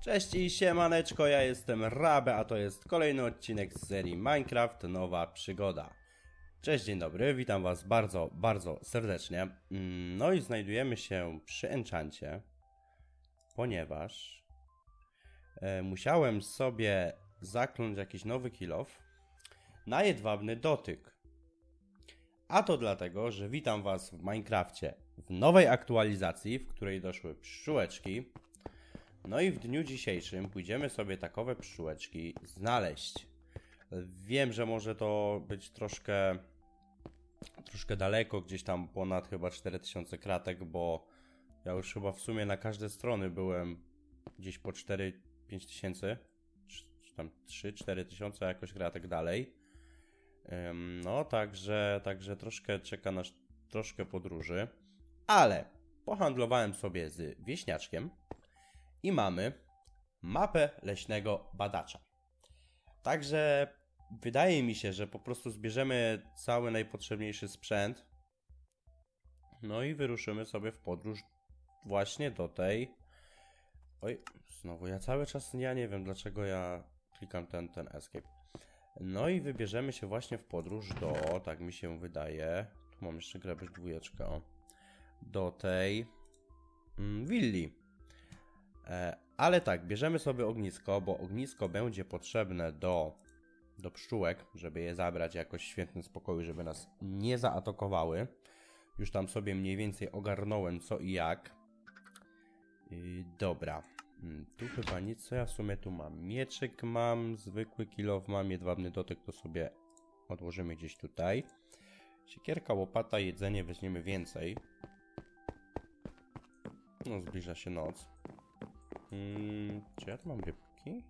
Cześć i siemaneczko, ja jestem Rabe, a to jest kolejny odcinek z serii Minecraft Nowa Przygoda. Cześć, dzień dobry, witam was bardzo, bardzo serdecznie. Mm, No i znajdujemy się przy Enchancie, ponieważ e, musiałem sobie zakląć jakiś nowy kilof na jedwabny dotyk. A to dlatego, że witam was w Minecrafcie w nowej aktualizacji, w której doszły pszczółeczki. No i w dniu dzisiejszym pójdziemy sobie takowe pszczółeczki znaleźć. Wiem, że może to być troszkę troszkę daleko, gdzieś tam ponad chyba 4000 kratek, bo ja już chyba w sumie na każde strony byłem gdzieś po 4-5 tysięcy, czy tam 3-4 tysiące jakoś kratek dalej. No, także, także troszkę czeka nas troszkę podróży, ale pohandlowałem sobie z wieśniaczkiem i mamy mapę leśnego badacza. Także wydaje mi się, że po prostu zbierzemy cały najpotrzebniejszy sprzęt. No i wyruszymy sobie w podróż właśnie do tej. Oj, znowu ja cały czas ja nie wiem dlaczego ja klikam ten ten escape. No i wybierzemy się właśnie w podróż do, tak mi się wydaje. Tu mam jeszcze grabież dwójeczkę, o. Do tej mm, willi. E, ale tak, bierzemy sobie ognisko, bo ognisko będzie potrzebne do, do pszczółek, żeby je zabrać jakoś w świętym spokoju, żeby nas nie zaatakowały. Już tam sobie mniej więcej ogarnąłem co i jak. Yy, dobra. Mm, Tu chyba nic, co ja w sumie tu mam. Mieczyk mam, zwykły kilow mam, jedwabny dotyk to sobie odłożymy gdzieś tutaj. Siekierka, łopata, jedzenie weźmiemy więcej. No, zbliża się noc. Mm, czy ja tu mam rybki?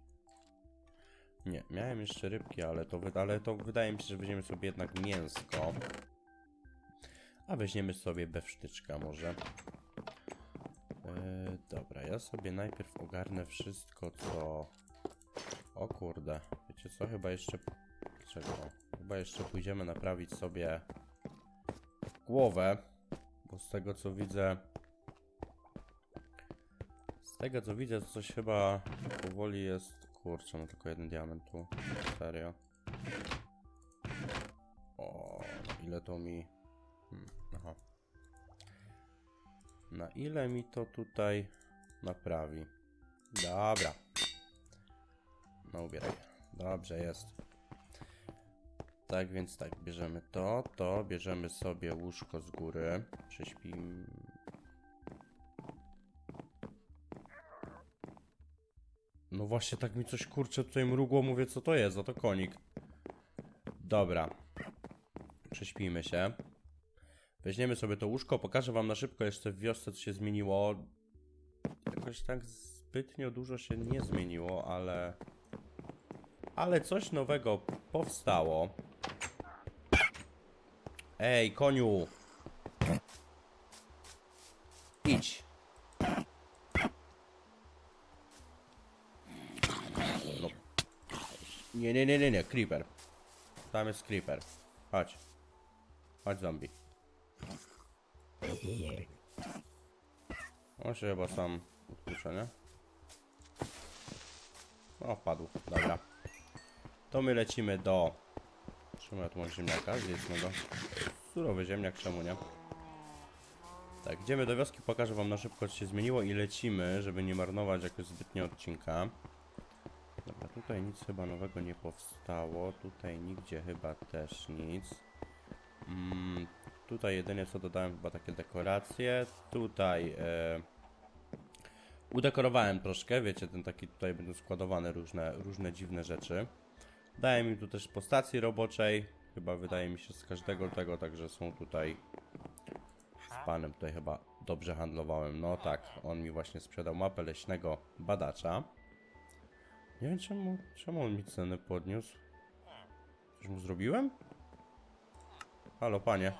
Nie, miałem jeszcze rybki, ale to, ale to wydaje mi się, że weźmiemy sobie jednak mięsko. A weźmiemy sobie bewsztyczka może. Yy, dobra, ja sobie najpierw ogarnę wszystko, co... O kurde, wiecie co, chyba jeszcze... Czego? Chyba jeszcze pójdziemy naprawić sobie głowę, bo z tego co widzę... Tego co widzę, to coś chyba powoli jest... Kurczę, no tylko jeden diament tu. Serio. O, ile to mi... Hmm, aha. Na ile mi to tutaj naprawi? Dobra. No ubieraj. Dobrze jest. Tak więc tak, bierzemy to, to, bierzemy sobie łóżko z góry. Prześpimy. No właśnie tak mi coś kurczę tutaj mrugło, mówię co to jest, a to konik. Dobra. Prześpijmy się. Weźmiemy sobie to łóżko, pokażę wam na szybko jeszcze w wiosce co się zmieniło. Jakoś tak zbytnio dużo się nie zmieniło, ale... Ale coś nowego powstało. Ej, koniu! Nie, nie, nie, nie, nie, creeper. Tam jest creeper. Chodź. Chodź zombie. On się chyba sam odpuszcza, nie? O, wpadł. Dobra. To my lecimy do... Ja tu ziemniaka? Zjedzmy go. Surowy ziemniak, czemu nie? Tak, idziemy do wioski, pokażę wam na szybko, co się zmieniło i lecimy, żeby nie marnować jakoś zbytnio odcinka. Tutaj nic chyba nowego nie powstało. Tutaj nigdzie chyba też nic. Mm, tutaj jedynie co dodałem chyba takie dekoracje. Tutaj e, udekorowałem troszkę, wiecie, ten taki tutaj będą składowane różne, różne dziwne rzeczy. Dałem im tu też po stacji roboczej. Chyba wydaje mi się z każdego tego, także są tutaj z panem tutaj chyba dobrze handlowałem. No tak, on mi właśnie sprzedał mapę leśnego badacza. Nie wiem czemu, czemu on mi ceny podniósł. Coś mu zrobiłem? Halo panie.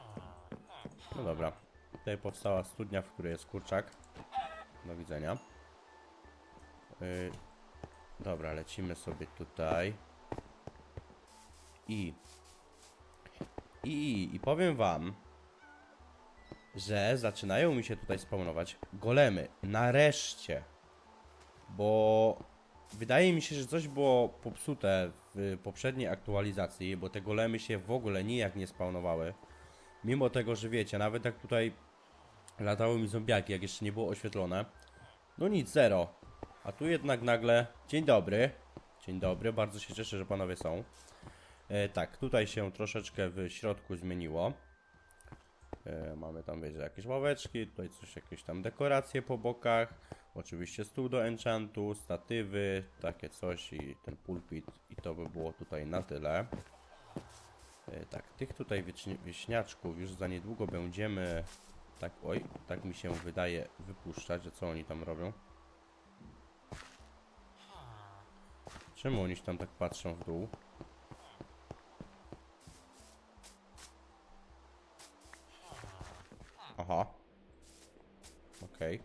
No dobra. Tutaj powstała studnia, w której jest kurczak. Do widzenia. Yy, dobra, lecimy sobie tutaj. I, I, i powiem wam, że zaczynają mi się tutaj spawnować golemy. Nareszcie. bo wydaje mi się, że coś było popsute w poprzedniej aktualizacji, bo te golemy się w ogóle nijak nie spawnowały. Mimo tego, że wiecie, nawet jak tutaj latały mi zombiaki, jak jeszcze nie było oświetlone. No nic, zero. A tu jednak nagle, dzień dobry. Dzień dobry, bardzo się cieszę, że panowie są. E, tak, tutaj się troszeczkę w środku zmieniło. E, mamy tam, wiecie, jakieś ławeczki, tutaj coś, jakieś tam dekoracje po bokach. Oczywiście stół do enchantu, statywy, takie coś i ten pulpit i to by było tutaj na tyle. E, tak, tych tutaj wieśniaczków już za niedługo będziemy, tak, oj, tak mi się wydaje, wypuszczać, że co oni tam robią? Czemu oni tam tak patrzą w dół? Aha. Okej.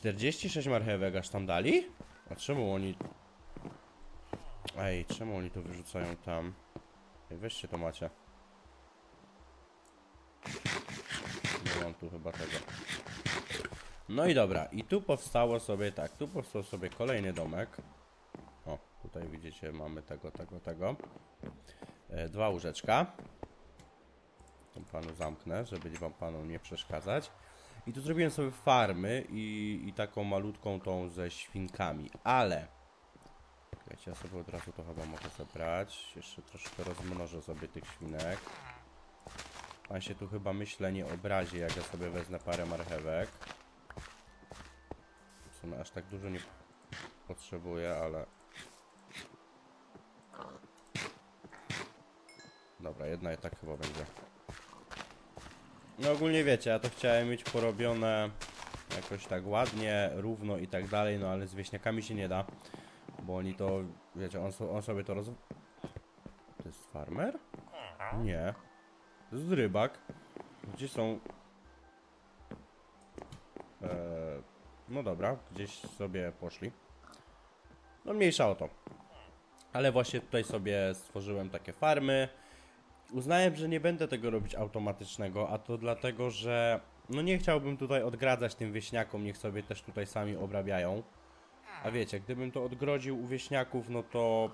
46 marchewek aż tam dali? A czemu oni... Ej, czemu oni to wyrzucają tam? Ej, weźcie to macie. Nie mam tu chyba tego. No i dobra, i tu powstało sobie tak, tu powstał sobie kolejny domek. O, tutaj widzicie, mamy tego, tego, tego. E, dwa łóżeczka. Tą panu zamknę, żeby wam panu nie przeszkadzać. I tu zrobiłem sobie farmy i, i taką malutką tą ze świnkami, ale... Czekajcie, ja sobie od razu to chyba mogę zebrać. Jeszcze troszkę rozmnożę sobie tych świnek. Pan się tu chyba myślę nie obrazi, jak ja sobie wezmę parę marchewek. W sumie aż tak dużo nie potrzebuję, ale... Dobra, jedna i tak chyba będzie. No ogólnie wiecie, ja to chciałem mieć porobione jakoś tak ładnie, równo i tak dalej, no ale z wieśniakami się nie da. Bo oni to, wiecie, on, so, on sobie to roz... To jest farmer? Nie. To jest rybak. Gdzie są... Eee, no dobra, gdzieś sobie poszli. No mniejsza o to. Ale właśnie tutaj sobie stworzyłem takie farmy. Uznałem, że nie będę tego robić automatycznego, a to dlatego, że no nie chciałbym tutaj odgradzać tym wieśniakom, niech sobie też tutaj sami obrabiają. A wiecie, gdybym to odgrodził u wieśniaków, no to...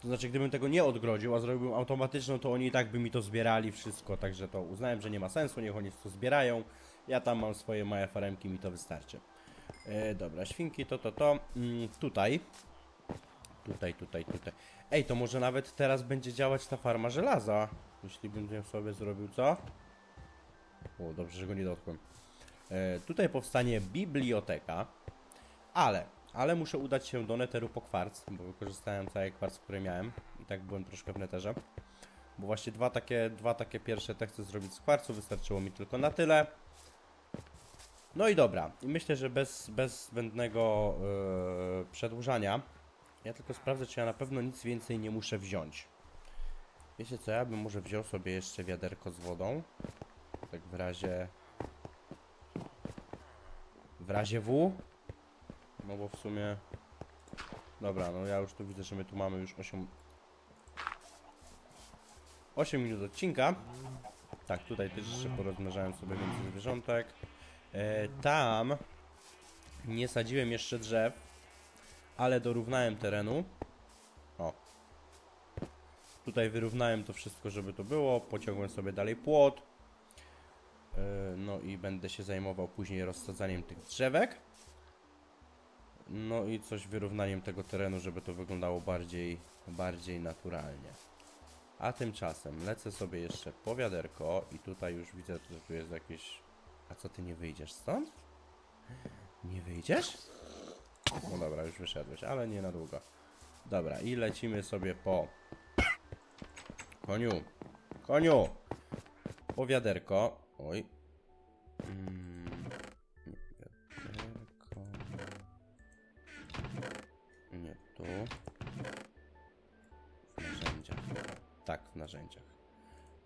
To znaczy, gdybym tego nie odgrodził, a zrobiłbym automatyczną, to oni i tak by mi to zbierali wszystko, także to uznałem, że nie ma sensu, niech oni to zbierają. Ja tam mam swoje małe faremki, mi to wystarczy. E, dobra, świnki, to, to, to. Mm, tutaj. Tutaj, tutaj, tutaj. Ej, to może nawet teraz będzie działać ta farma żelaza. Jeśli bym sobie zrobił co? O, dobrze, że go nie dotkłem. E, tutaj powstanie biblioteka, ale, ale muszę udać się do neteru po kwarc, bo wykorzystałem cały kwarc, który miałem i tak byłem troszkę w neterze. Bo właśnie dwa takie, dwa takie pierwsze te chcę zrobić z kwarcu, wystarczyło mi tylko na tyle. No i dobra, i myślę, że bez, bez zbędnego yy, przedłużania, ja tylko sprawdzę, czy ja na pewno nic więcej nie muszę wziąć. Wiecie co, ja bym może wziął sobie jeszcze wiaderko z wodą. Tak w razie... W razie W. No bo w sumie... Dobra, no ja już tu widzę, że my tu mamy już 8... 8 minut odcinka. Tak, tutaj też jeszcze porozmnażałem sobie więcej zwierzątek. E, tam nie sadziłem jeszcze drzew, ale dorównałem terenu. O. Tutaj wyrównałem to wszystko, żeby to było. Pociągłem sobie dalej płot. E, no i będę się zajmował później rozsadzaniem tych drzewek. No i coś wyrównaniem tego terenu, żeby to wyglądało bardziej, bardziej naturalnie. A tymczasem lecę sobie jeszcze po wiaderko i tutaj już widzę, że tu jest jakieś... A co, ty nie wyjdziesz stąd? Nie wyjdziesz? No dobra, już wyszedłeś, ale nie na długo. Dobra, i lecimy sobie po... Koniu! Koniu! Po wiaderko. Oj. Mm, wiaderko. Nie tu. W narzędziach. Tak, w narzędziach.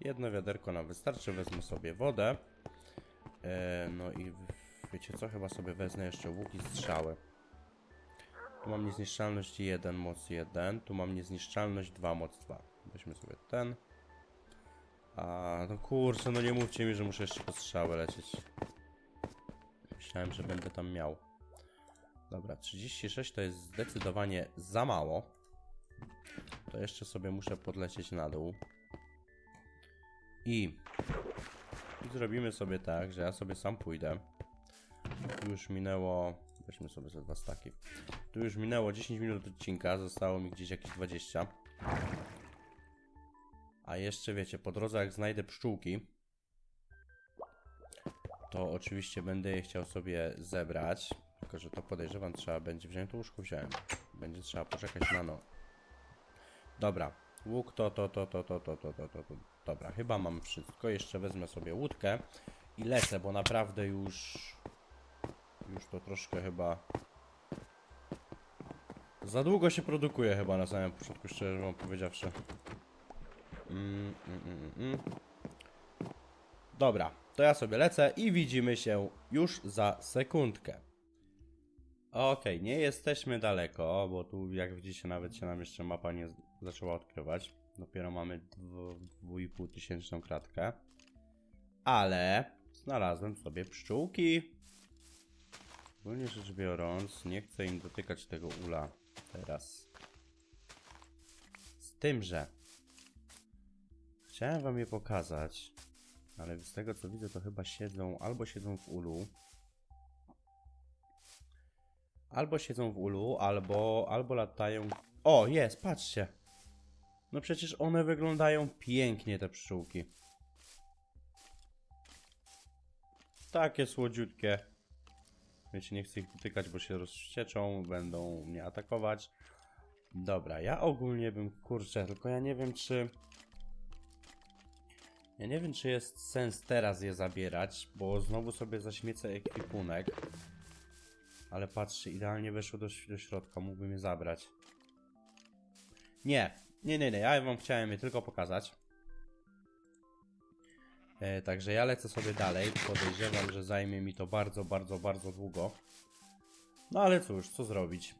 Jedno wiaderko nam wystarczy, wezmę sobie wodę. E, no i wiecie co, chyba sobie wezmę jeszcze łuk i strzały. Tu mam niezniszczalność 1, moc 1. Tu mam niezniszczalność 2, moc 2. Weźmy sobie ten. A, no kurczę, no nie mówcie mi, że muszę jeszcze po strzały lecieć. myślałem, że będę tam miał. Dobra, 36 to jest zdecydowanie za mało. To jeszcze sobie muszę podlecieć na dół. I, zrobimy sobie tak, że ja sobie sam pójdę. Już minęło. Weźmy sobie ze dwa staki. Tu już minęło 10 minut odcinka, zostało mi gdzieś jakieś 20. A jeszcze wiecie, po drodze jak znajdę pszczółki, to oczywiście będę je chciał sobie zebrać. Tylko, że to podejrzewam trzeba będzie wziąć to łóżko wziąłem. Będzie trzeba poczekać na no. Dobra. Łuk to, to, to, to, to, to, to, to, to, to. Dobra, chyba mam wszystko. Jeszcze wezmę sobie łódkę i lecę, bo naprawdę już już to troszkę chyba za długo się produkuje chyba na samym początku, szczerze wam powiedziawszy. Mm, mm, mm, mm. Dobra, to ja sobie lecę i widzimy się już za sekundkę. Okej, nie jesteśmy daleko, bo tu jak widzicie nawet się nam jeszcze mapa nie zaczęła odkrywać. Dopiero mamy dwu- dwójpół tysięczną kratkę. Ale znalazłem sobie pszczółki. Ogólnie rzecz biorąc, nie chcę im dotykać tego ula teraz. Z tym, że chciałem wam je pokazać, ale z tego co widzę, to chyba siedzą albo siedzą w ulu, albo siedzą w ulu, albo, albo latają. O, jest, patrzcie. No przecież one wyglądają pięknie, te pszczółki. Takie słodziutkie. Wiecie, nie chcę ich dotykać, bo się rozwścieczą, będą mnie atakować. Dobra, ja ogólnie bym, kurczę, tylko ja nie wiem, czy... Ja nie wiem, czy jest sens teraz je zabierać, bo znowu sobie zaśmiecę ekwipunek. Ale patrzcie, idealnie weszło do, do środka, mógłbym je zabrać. Nie, nie, nie, nie, ja wam chciałem je tylko pokazać. E, także ja lecę sobie dalej. Podejrzewam, że zajmie mi to bardzo, bardzo, bardzo długo. No ale cóż, co zrobić.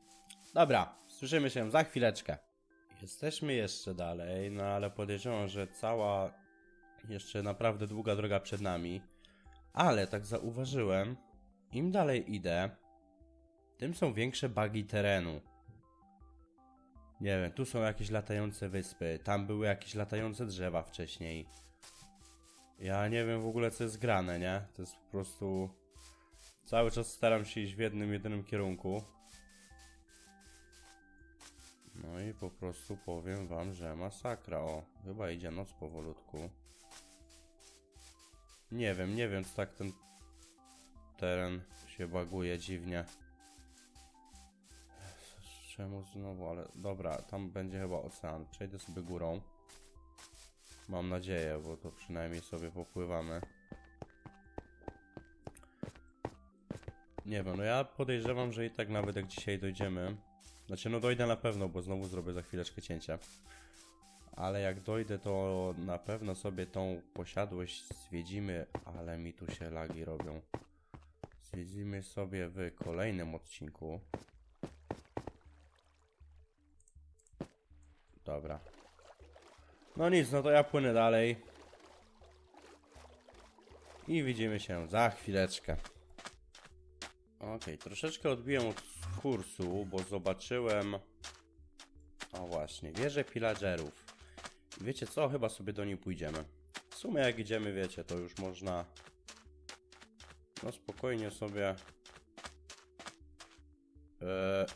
Dobra, słyszymy się za chwileczkę. Jesteśmy jeszcze dalej, no ale podejrzewam, że cała jeszcze naprawdę długa droga przed nami. Ale tak zauważyłem, im dalej idę, tym są większe bugi terenu. Nie wiem, tu są jakieś latające wyspy, tam były jakieś latające drzewa wcześniej. Ja nie wiem w ogóle co jest grane, nie? To jest po prostu... Cały czas staram się iść w jednym, jedynym kierunku. No i po prostu powiem wam, że masakra. O, chyba idzie noc powolutku. Nie wiem, nie wiem, co tak ten teren się baguje dziwnie. Czemu znowu, ale dobra, tam będzie chyba ocean. Przejdę sobie górą. Mam nadzieję, bo to przynajmniej sobie popływamy. Nie wiem, no ja podejrzewam, że i tak nawet jak dzisiaj dojdziemy. Znaczy, no dojdę na pewno, bo znowu zrobię za chwileczkę cięcie. Ale jak dojdę, to na pewno sobie tą posiadłość zwiedzimy, ale mi tu się lagi robią. Zwiedzimy sobie w kolejnym odcinku. Dobra. No nic, no to ja płynę dalej. I widzimy się za chwileczkę. Okej, troszeczkę odbiłem od kursu, bo zobaczyłem... O właśnie, wieżę pillagerów. Wiecie co? Chyba sobie do niej pójdziemy. W sumie jak idziemy, wiecie, to już można... No spokojnie sobie... Eee...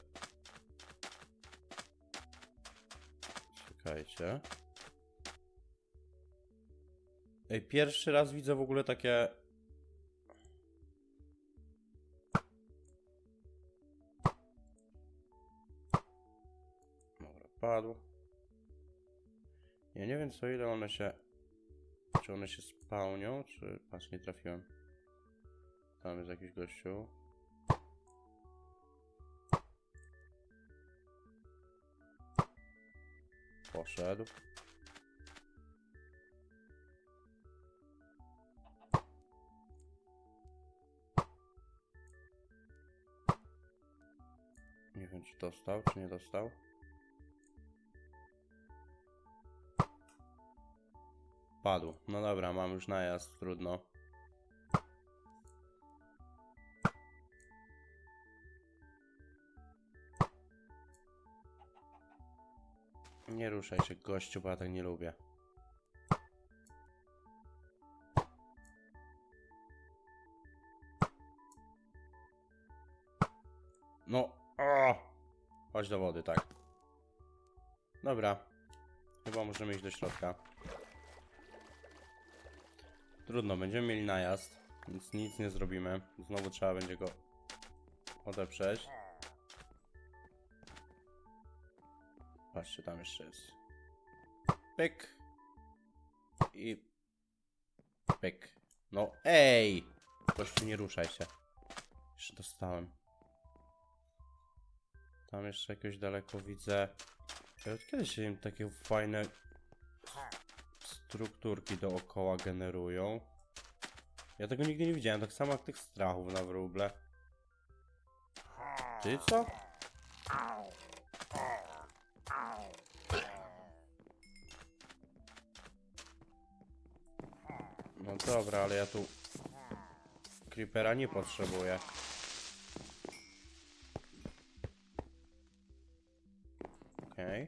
Czekajcie. Ej, pierwszy raz widzę w ogóle takie... Dobra, padł. Ja nie wiem co ile one się... Czy one się spełnią, czy... Patrz, nie trafiłem. Tam jest jakiś gościu. Poszedł. czy dostał, czy nie dostał. Padł. No dobra, mam już najazd, trudno. Nie ruszaj się, gościu, bo ja tak nie lubię. Chodź do wody, tak. Dobra. Chyba możemy iść do środka. Trudno, będziemy mieli najazd, więc nic nie zrobimy. Znowu trzeba będzie go odeprzeć. Patrzcie, tam jeszcze jest. Pyk. I... Pyk. No, ej! Gościu, nie ruszaj się. Jeszcze dostałem. Tam jeszcze jakoś daleko widzę. Ej, Od kiedy się im takie fajne strukturki dookoła generują? Ja tego nigdy nie widziałem, tak samo jak tych strachów na wróble. Ty co? No dobra, ale ja tu creepera nie potrzebuję. Okej.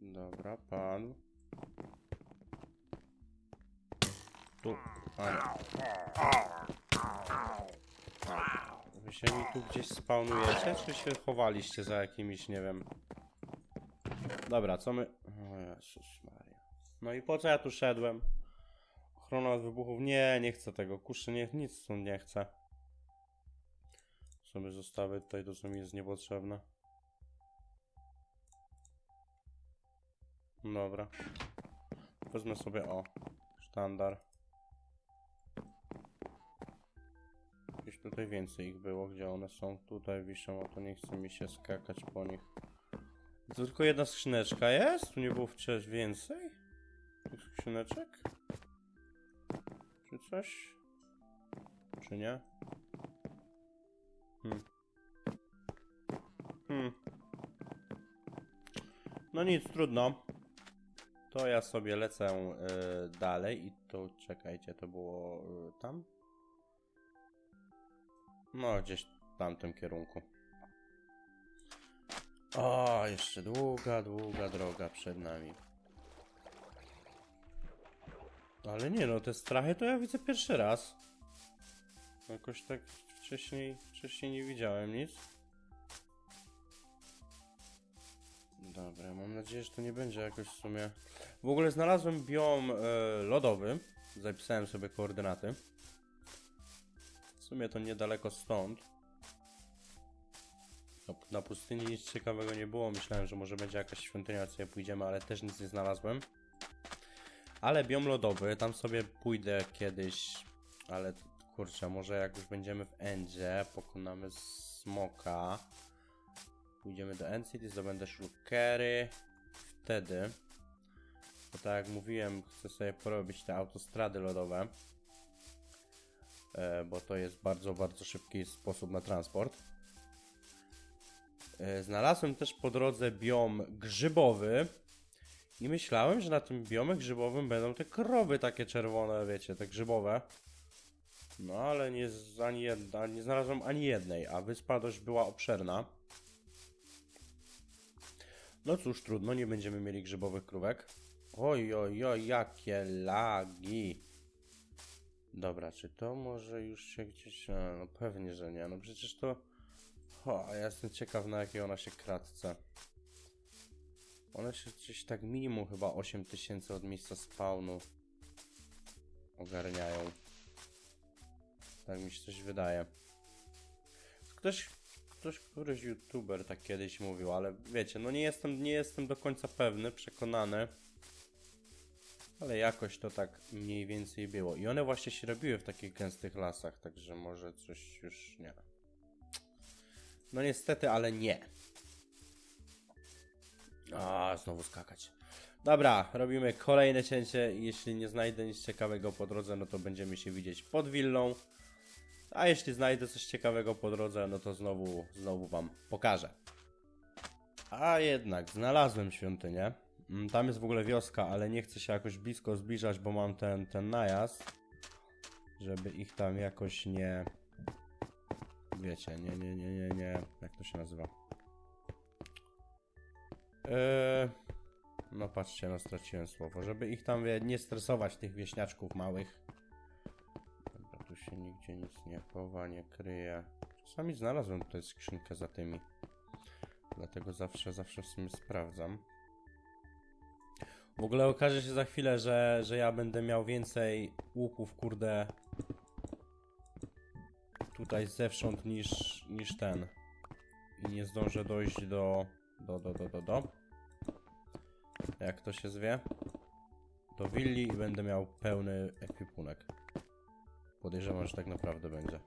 Dobra, pan. Tu. Wy się mi tu gdzieś spawnujecie, czy się chowaliście za jakimiś, nie wiem... Dobra, co my... O Jezus Maria. No i po co ja tu szedłem? Ochrona od wybuchów. Nie, nie chcę tego. Kuszy, nie, nic stąd nie chcę. Sobie zostawię tutaj, to co mi jest niepotrzebne. Dobra. Wezmę sobie, o, sztandar. Gdzieś tutaj więcej ich było, gdzie one są. Tutaj wiszą, a to nie chce mi się skakać po nich. To tylko jedna skrzyneczka jest? Tu nie było wcześniej więcej? Tych skrzyneczek? Coś? Czy nie? Hmm. Hmm. No nic, trudno. To ja sobie lecę y, dalej i to czekajcie, to było y, tam? No, gdzieś w tamtym kierunku. O, jeszcze długa, długa droga przed nami. Ale nie no, te strachy to ja widzę pierwszy raz. Jakoś tak wcześniej, wcześniej nie widziałem nic. Dobra, mam nadzieję, że to nie będzie jakoś w sumie... W ogóle znalazłem biom e, lodowy. Zapisałem sobie koordynaty. W sumie to niedaleko stąd. No, na pustyni nic ciekawego nie było. Myślałem, że może będzie jakaś świątynia, co sobie pójdziemy, ale też nic nie znalazłem. Ale biom lodowy, tam sobie pójdę kiedyś, ale kurczę, może jak już będziemy w Endzie, pokonamy smoka, pójdziemy do End City, zdobędę shulkery, wtedy, bo tak jak mówiłem, chcę sobie porobić te autostrady lodowe, e, bo to jest bardzo, bardzo szybki sposób na transport. E, Znalazłem też po drodze biom grzybowy, i myślałem, że na tym biomie grzybowym będą te krowy takie czerwone, wiecie, te grzybowe. No ale nie, ani jedna, nie znalazłem ani jednej, a wyspa dość była obszerna. No cóż, trudno, nie będziemy mieli grzybowych krówek. Oj, oj, oj, jakie lagi. Dobra, czy to może już się gdzieś... No pewnie, że nie. No przecież to... O, ja jestem ciekaw na jakiej ona się kratce. One się gdzieś tak minimum chyba 8000 od miejsca spawnu ogarniają. Tak mi się coś wydaje. Ktoś, ktoś, któryś youtuber tak kiedyś mówił, ale wiecie, no nie jestem, nie jestem do końca pewny, przekonany. Ale jakoś to tak mniej więcej było. I one właśnie się robiły w takich gęstych lasach, także może coś już nie. No niestety, ale nie. A, znowu skakać. Dobra, robimy kolejne cięcie. Jeśli nie znajdę nic ciekawego po drodze, no to będziemy się widzieć pod willą. A jeśli znajdę coś ciekawego po drodze, no to znowu, znowu wam pokażę. A jednak, znalazłem świątynię. Mm, Tam jest w ogóle wioska, ale nie chcę się jakoś blisko zbliżać, bo mam ten, ten najazd. żeby ich tam jakoś nie... Wiecie, nie, nie, nie, nie, nie, jak to się nazywa? Eee, no patrzcie, no straciłem słowo, żeby ich tam wie, nie stresować, tych wieśniaczków małych. Dobra, tu się nigdzie nic nie chowa, nie kryje. Czasami znalazłem tutaj skrzynkę za tymi. Dlatego zawsze, zawsze w sumie sprawdzam. W ogóle okaże się za chwilę, że, że ja będę miał więcej łuków, kurde, tutaj zewsząd niż, niż ten. I nie zdążę dojść do, do, do, do, do, do. Jak to się zwie? Do willi i będę miał pełny ekwipunek. Podejrzewam, że tak naprawdę będzie.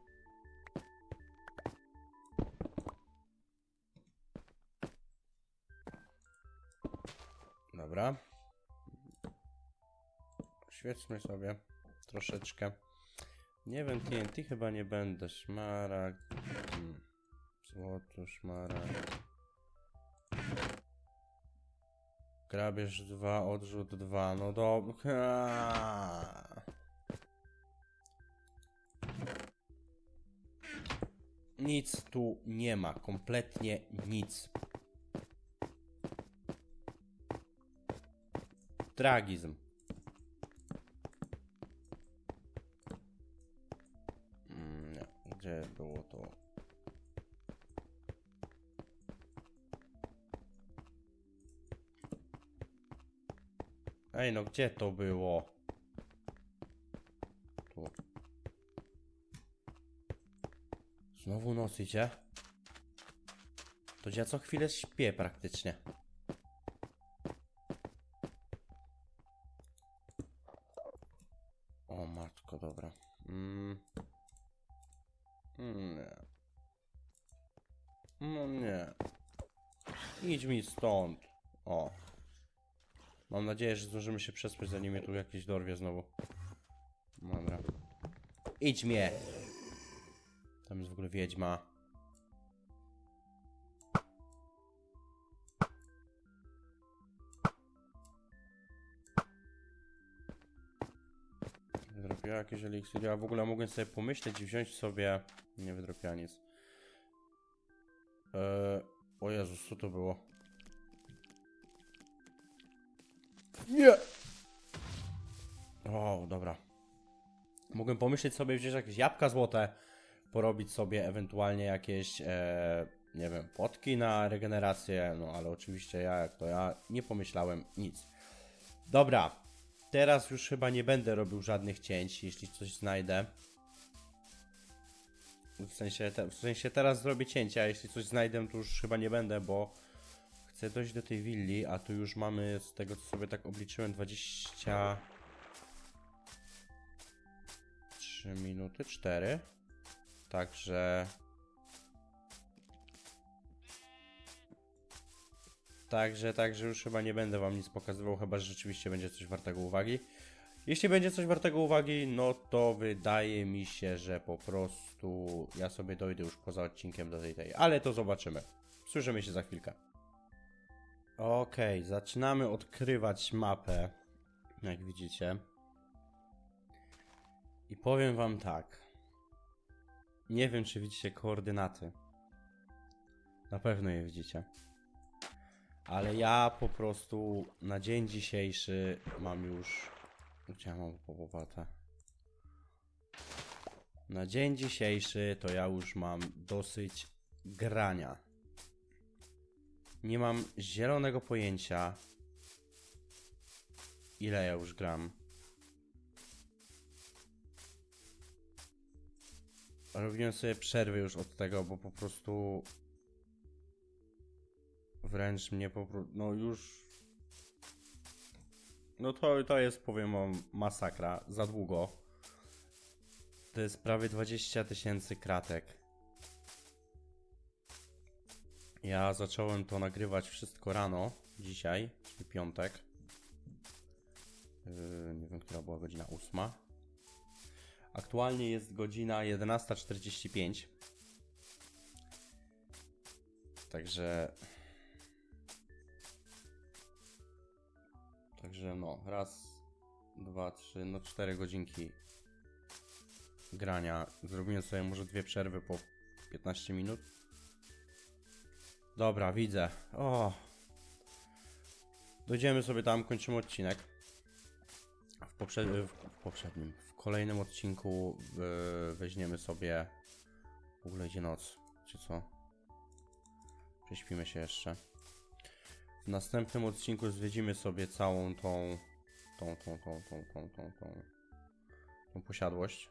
Dobra. Świećmy sobie troszeczkę. Nie wiem, TNT chyba nie będę. Szmaragd. Hmm. Złoto, szmaragd. Grabież 2, odrzut 2. No dobra. Nic tu nie ma. Kompletnie nic. Tragizm. Mm. Gdzie było to? Ej, no gdzie to było? Tu. Znowu noc idzie? To ja co chwilę śpię praktycznie. O matko, dobra. Mm. Mm, Nie. No nie. Idź mi stąd. O. Mam nadzieję, że zdążymy się przespać, zanim mnie tu jakieś dorwie znowu. Dobra. Idź mnie! Tam jest w ogóle wiedźma. Wydropiła jakieś eliksiry, a w ogóle mogłem sobie pomyśleć i wziąć sobie... Nie wydropiła nic. Eee, o Jezus, co to było? Nie! O, dobra. Mogłem pomyśleć sobie wziąć jakieś jabłka złote, porobić sobie ewentualnie jakieś, e, nie wiem, potki na regenerację, no ale oczywiście ja, jak to ja, nie pomyślałem nic. Dobra, teraz już chyba nie będę robił żadnych cięć, jeśli coś znajdę. W sensie, te, w sensie teraz zrobię cięcia, jeśli coś znajdę, to już chyba nie będę, bo chcę dojść do tej willi, a tu już mamy z tego, co sobie tak obliczyłem, 20... 3 minuty, 4. Także... Także, także już chyba nie będę wam nic pokazywał, chyba że rzeczywiście będzie coś wartego uwagi. Jeśli będzie coś wartego uwagi, no to wydaje mi się, że po prostu ja sobie dojdę już poza odcinkiem do tej tej, ale to zobaczymy. Słyszymy się za chwilkę. Okej, zaczynamy odkrywać mapę, jak widzicie. I powiem wam tak. Nie wiem, czy widzicie koordynaty. Na pewno je widzicie. Ale ja po prostu na dzień dzisiejszy mam już. Gdzie ja mam popopatę? Na dzień dzisiejszy to ja już mam dosyć grania. Nie mam zielonego pojęcia, ile ja już gram. Robiłem sobie przerwy już od tego, bo po prostu wręcz mnie po prostu, no już no to, to jest, powiem wam, masakra, za długo. To jest prawie 20 tysięcy kratek. Ja zacząłem to nagrywać wszystko rano, dzisiaj, czyli piątek. Yy, nie wiem, która była godzina 8. Aktualnie jest godzina 11.45. Także. Także no, raz, dwa, trzy, no cztery godzinki grania. Zrobimy sobie może dwie przerwy po 15 minut. Dobra, widzę. O. Dojdziemy sobie tam, kończymy odcinek. W, poprze- w, poprzednim, w kolejnym odcinku yy, weźmiemy sobie. W ogóle idzie noc, czy co? Prześpimy się jeszcze. W następnym odcinku zwiedzimy sobie całą tą. tą, tą, tą, tą, tą, tą, tą, tą posiadłość.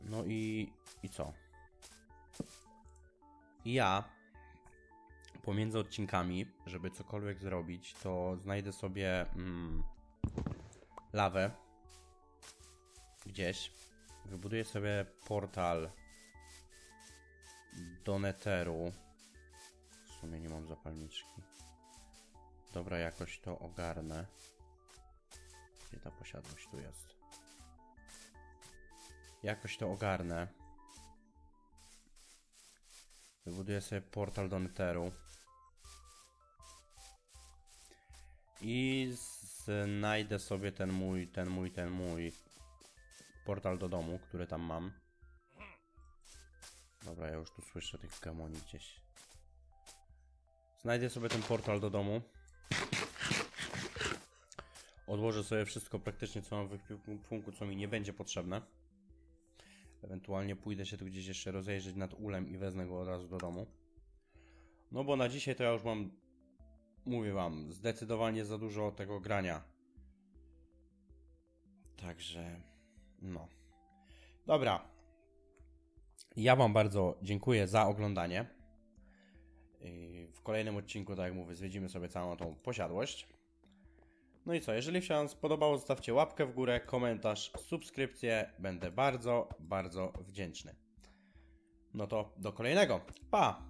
No i. i co? Ja pomiędzy odcinkami, żeby cokolwiek zrobić, to znajdę sobie mm, lawę gdzieś. Wybuduję sobie portal do Netheru. W sumie nie mam zapalniczki. Dobra, jakoś to ogarnę. Gdzie ta posiadłość tu jest? Jakoś to ogarnę. Wybuduję sobie portal do Netheru. I znajdę sobie ten mój, ten mój, ten mój portal do domu, który tam mam. Dobra, ja już tu słyszę tych gamoni gdzieś. Znajdę sobie ten portal do domu. Odłożę sobie wszystko praktycznie, co mam w ekwipunku, co mi nie będzie potrzebne. Ewentualnie pójdę się tu gdzieś jeszcze rozejrzeć nad ulem i wezmę go od razu do domu. No bo na dzisiaj to ja już mam, mówię wam, zdecydowanie za dużo tego grania. Także, no. Dobra. Ja wam bardzo dziękuję za oglądanie. W kolejnym odcinku, tak jak mówię, zwiedzimy sobie całą tą posiadłość. No i co, jeżeli się Wam spodobało, zostawcie łapkę w górę, komentarz, subskrypcję. Będę bardzo, bardzo wdzięczny. No to do kolejnego. Pa!